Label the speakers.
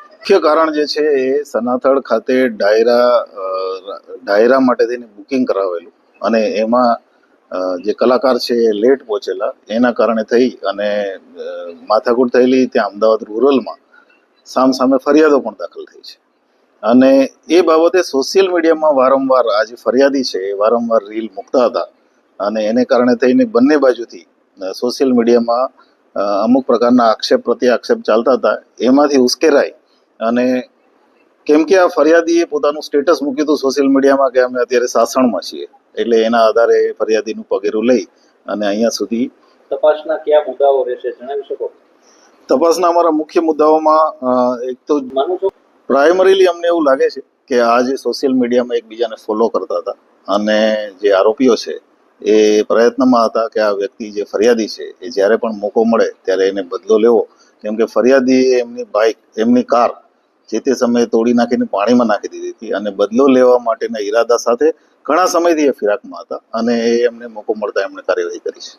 Speaker 1: મુખ્ય કારણ જે છે એ સનાથળ ખાતે ડાયરા ડાયરા માટે થઈને બુકિંગ કરાવેલું અને એમાં જે કલાકાર છે એ લેટ પહોંચેલા. એના કારણે થઈ અને માથાકૂટ થયેલી ત્યાં અમદાવાદ રૂરલમાં સામ સામે ફરિયાદો પણ દાખલ થઈ છે. અને એ બાબતે સોશિયલ મીડિયામાં વારંવાર આ જે ફરિયાદી છે, એ વારંવાર રીલ મૂકતા હતા અને એને કારણે થઈને બંને બાજુથી સોશિયલ મીડિયામાં અમુક પ્રકારના આક્ષેપ પ્રત્યે આક્ષેપ ચાલતા હતા. એમાંથી ઉશ્કેરાઈ અને કેમ કે આ ફરિયાદીએ પોતાનું સ્ટેટસ મૂક્યું હતું સોશિયલ મીડિયામાં કે અમે અત્યારે સાસણમાં છીએ. એટલે એના આધારે ફરિયાદીનું પગેરું લઈ અને અહીંયા સુધી
Speaker 2: તપાસના કયા મુદ્દાઓ રહેશે જણાવી શકો?
Speaker 1: તપાસના અમારા મુખ્ય મુદ્દાઓમાં એક તો
Speaker 2: માનું છું?
Speaker 1: પ્રાઇમરીલી અમને એવું લાગે છે કે આ જે સોશિયલ મીડિયામાં એકબીજાને ફોલો કરતા હતા અને જે આરોપીઓ છે એ પ્રયત્નમાં હતા કે આ વ્યક્તિ જે ફરિયાદી છે એ જ્યારે પણ મોકો મળે ત્યારે એને બદલો લેવો. કેમ કે ફરિયાદી એમની બાઇક એમની કાર જે તે સમયે તોડી નાખીને પાણીમાં નાખી દીધી હતી અને બદલો લેવા માટેના ઈરાદા સાથે ઘણા સમયથી એ ફિરાકમાં હતા અને એ એમને મોકો મળતા એમણે કાર્યવાહી કરી છે.